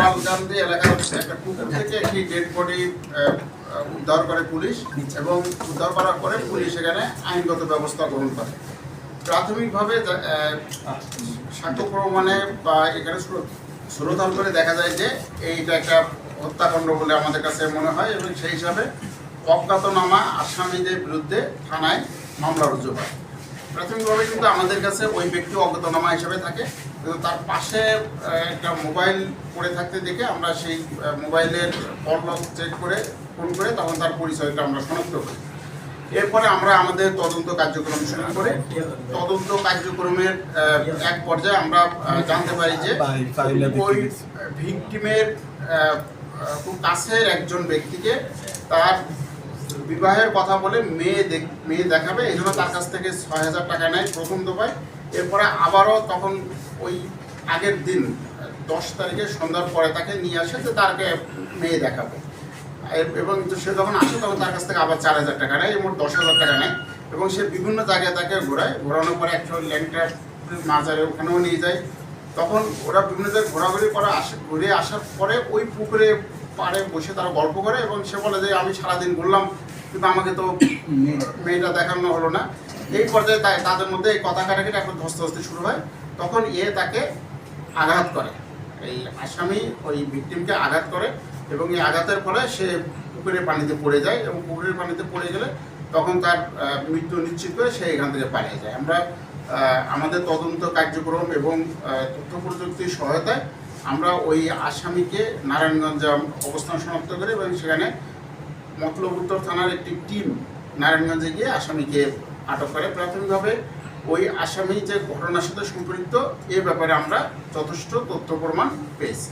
না। এলাকার উদ্ধার করে পুলিশ এবং উদ্ধার করার পরে পুলিশ এখানে আইনগত ব্যবস্থা গ্রহণ করে। প্রাথমিকভাবে সাক্ষ্য প্রমাণে বা এখানে শ্রোতাল করে দেখা যায় যে এইটা একটা হত্যাকাণ্ড বলে আমাদের কাছে মনে হয় এবং সেই হিসাবে অজ্ঞাতনামা আসামিদের বিরুদ্ধে থানায় মামলা রুজু হয়। প্রাথমিকভাবে কিন্তু আমাদের কাছে ওই ব্যক্তি অজ্ঞাতনামা হিসেবে থাকে। কিন্তু তার পাশে একটা মোবাইল পড়ে থাকতে দেখে আমরা সেই মোবাইলের পরলক চেক করে ফোন করে তখন তার পরিচয়টা আমরা শনাক্ত করি। এরপরে আমরা আমাদের তদন্ত কার্যক্রম শুরু করে, তদন্ত কার্যক্রমের এক পর্যায়ে আমরা জানতে পারি যে ওই ভিকটিমের খুব কাছের একজন ব্যক্তিকে তার বিবাহের কথা বলে মেয়ে মেয়ে দেখাবে, এই জন্য তার কাছ থেকে ছয় হাজার টাকা নেয় প্রথম দফায়। এরপরে আবারও তখন ওই আগের দিন, দশ তারিখে সন্ধ্যার পরে তাকে নিয়ে আসে যে তাকে মেয়ে দেখাবে। এবং সে যখন আসে তখন তার কাছ থেকে আবার চার হাজার টাকা নেয়, মোট দশ হাজার টাকা নেয়। এবং সে বিভিন্ন জায়গায় তাকে ঘোরায়। ঘোরানোর পরে একটা ল্যাংটা মাজারে ওখানেও নিয়ে যায়। তখন ওরা বিভিন্ন জায়গায় ঘোরাঘুরি করে আসে, ঘুরে আসার পরে ওই পুকুরে পাড়ে বসে তারা গল্প করে এবং সে বলে যে, আমি সারাদিন ঘুরলাম কিন্তু আমাকে তো মেয়েটা দেখানো হলো না। এই পর্যায়ে তাই তাদের মধ্যে এই কথা কাটাকাটি এখন ধস্তাধস্তি শুরু হয়। তখন এ তাকে আঘাত করে। এই আসামি ওই ভিকটিমকে আঘাত করে এবং এই আঘাতের ফলে সে পুকুরের পানিতে পড়ে যায় এবং পুকুরের পানিতে পড়ে গেলে তখন তার মৃত্যু নিশ্চিত করে সে এখান থেকে পালিয়ে যায়। আমরা আমাদের তদন্ত কার্যক্রম এবং তথ্য প্রযুক্তির সহায়তায় আমরা ওই আসামিকে নারায়ণগঞ্জে অবস্থান শনাক্ত করি এবং সেখানে মতলব উত্তর থানার একটি টিম নারায়ণগঞ্জে গিয়ে আসামিকে আটক করে প্রাথমিকভাবে। ওই আসামি যে ঘটনার সাথে সম্পৃক্ত, এ ব্যাপারে আমরা যথেষ্ট তথ্য প্রমাণ পেয়েছি।